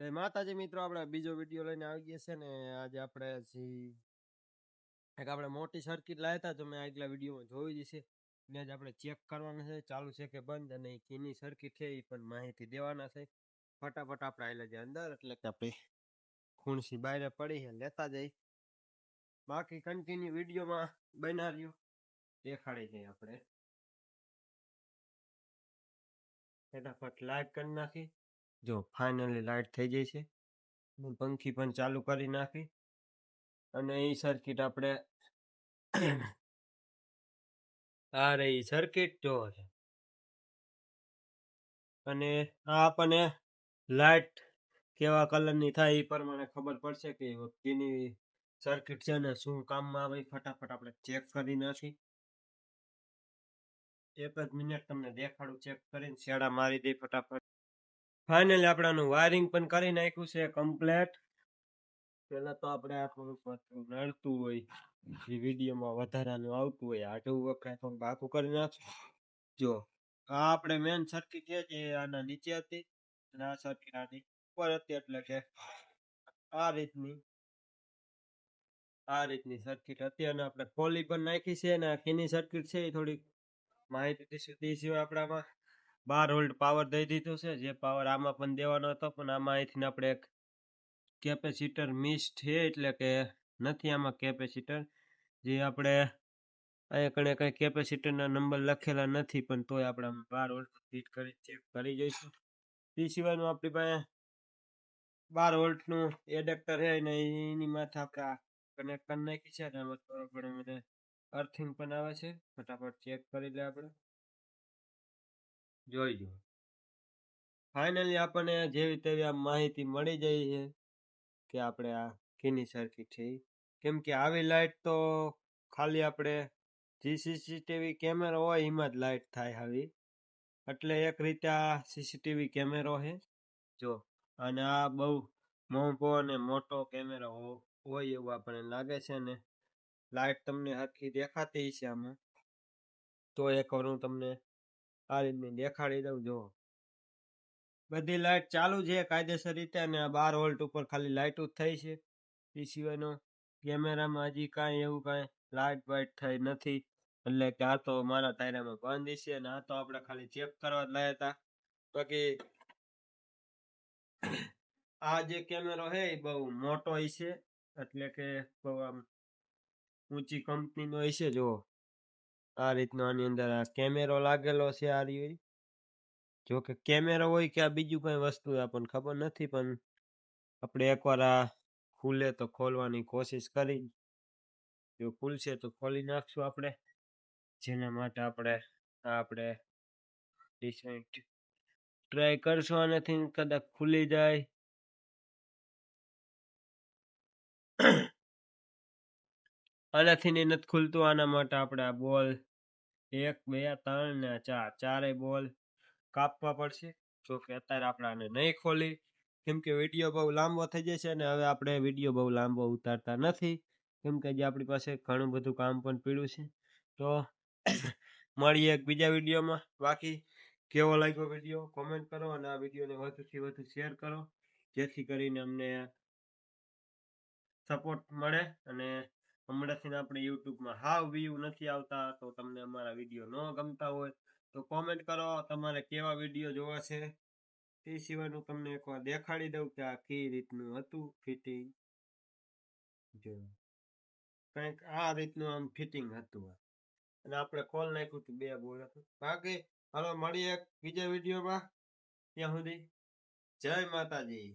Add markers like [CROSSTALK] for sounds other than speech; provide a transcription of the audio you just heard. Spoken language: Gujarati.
માતાજી મિત્રો આપણે બીજો વીડિયો લઈને આવી ગયા છે ને, આજે આપણે જી એક આપણે મોટી સર્કિટ લાવ્યા હતા મેં આગલા વિડીયોમાં જોઈ જ ને આજે આપણે ચેક કરવાનું છે, ચાલુ છે કે બંધ, અને કીની સર્કિટ છે એ પણ માહિતી દેવાના છે. ફટાફટ આપણે આવેલા છે અંદર, એટલે કે આપણે ખૂણસી બહાર પડી છે, લેતા જઈ બાકી કન્ટિન્યુ વિડીયોમાં બનાવ્યું, દેખાડી જઈએ આપણે. ફટાફટ લાઈક કરી નાખી જો ફાઇનલી લાઇટ થઈ જાય છે, હું પંખી પણ ચાલુ કરી નાખી અને એ સર્કિટ આપણે આ રહી સર્કિટ જો છે. અને આ આપણને લાઇટ કેવા કલરની થાય એ પ્રમાણે ખબર પડશે કે તેની સર્કિટ છે ને શું કામમાં આવે ફટાફટ આપણે ચેક કરી નાખી. એક જ મિનિટ તમને દેખાડું ચેક કરીને શેડા મારી દઈ ફટાફટ. ફાઇનલી આપણે આનું વાયરિંગ પણ કરી નાખ્યું છે કમ્પ્લેટ પેલા તો આપણે આ નડતું હોય. વિડીયોમાં વધારાનું આવતું હોય, આટલું વખત આખું કરી નાખશું. જો, આ આપણે મેન સર્કિટ છે જે આના નીચે હતી. અને આ સર્કિટ આની ઉપર હતી, એટલે કે આ રીતની આ રીતની સર્કિટ હતી અને આપણે ખોલી પણ નાખી છે અને આ કીની સર્કિટ છે એ થોડીક માહિતી દીધી સિવાય આપણામાં. બાર વોલ્ટ પાવર દઈ દીધો છે. જે પાવર આમાં પણ દેવાનો હતો, પણ આમાં અહીંથી આપણે એક કેપેસિટર મિસ છે, એટલે કે નથી આમાં કેપેસિટર. જે આપણે અહીંયા કણે કંઈ કેપેસિટરના નંબર લખેલા નથી, પણ તોય આપણે બાર વોલ્ટ ફિટ કરી ચેક કરી જઈશું. તે સિવાયનું આપણી પાસે બાર વોલ્ટનું એડેપ્ટર છે અને એની માથે આપણે કનેક્ટ કરી નાખી છે, અને અર્થિંગ પણ આવે છે. ફટાફટ ચેક કરી લે આપણે. જોઈ જો ફાઇનલી આપણને જેવી તેવી આ માહિતી મળી જાય છે કે આપણે આ કીની સર્કિટ છે. કેમ કે આવી લાઈટ તો ખાલી આપણે જે સીસીટીવી કેમેરો હોય એમાં જ લાઇટ થાય આવી એટલે એક રીતે આ સીસીટીવી કેમેરો છે. જો, અને આ બહુ મોંઘો અને મોટો કેમેરો હોય એવું આપણને લાગે છે ને લાઈટ તમને હરખી દેખાતી છે આમાં. તો એકવાર હું તમને આ રીતની દેખાડી દઉં જો બધી લાઇટ ચાલુ છે કાયદેસર રીતે અને બાર વોલ્ટ ઉપર ખાલી લાઇટ જ થઈ છે. એ સિવાયનો કેમેરામાં હજી કાંઈ એવું કાંઈ લાઇટ વાઇટ થઈ નથી. એટલે કે આ તો મારા તાયરામાં બંધ છે અને આ તો આપણે ખાલી ચેક કરવા જ લાયા હતા બાકી આ જે કેમેરો છે એ બહુ મોટો છે એટલે કે બહુ આમ ઊંચી કંપનીનો છે જો આ રીતનો આની અંદર આ કેમેરો લાગેલો છે આ રહ્યો ઈ. જો કે કેમેરો હોય કે આ બીજું કઈ વસ્તુ આપણને ખબર નથી, પણ આપણે એકવાર આ ખુલે તો ખોલવાની કોશિશ કરી. જો ખુલશે તો ખોલી નાખશું આપણે. જેના માટે આપણે આપણે ટ્રાય કરશું, આનાથી કદાચ ખુલી જાય. આનાથી ને નથી ખુલતું આના માટે આપણે આ બોલ. એક, બે, ત્રણ ને ચાર. ચારેય બોલ કાપવા પડશે. જો કે અત્યારે આપણે આને નહીં ખોલી, કેમ કે વીડિયો બહુ લાંબો થઈ જશે અને હવે આપણે વીડિયો બહુ લાંબો ઉતારતા નથી. કેમ કે જે આપણી પાસે ઘણું બધું કામ પણ પીડ્યું છે. તો [COUGHS] મળીએ એક બીજા વિડીયોમાં. બાકી કેવો લાગ્યો વીડિયો? કોમેન્ટ કરો અને આ વિડીયોને વધુથી વધુ શેર કરો. જેથી કરીને અમને સપોર્ટ મળે અને હમણાંથી આપણે યુટ્યુબમાં હાવ વ્યૂ નથી આવતા, તો તમને અમારા વીડિયો ન ગમતા હોય, તો કોમેન્ટ કરો. તમારે કેવા વીડિયો જોવા છે? તે સિવાયનું તમને એકવાર દેખાડી દઉં કે આ કઈ રીતનું હતું ફિટિંગ જો, કંઈક આ રીતનું આમ ફિટિંગ હતું અને આપણે કોલ નાખ્યું હતું બે બોલ હતું. બાકી, હાલો, મળીએ બીજા વિડીયોમાં ત્યાં સુધી જય માતાજી.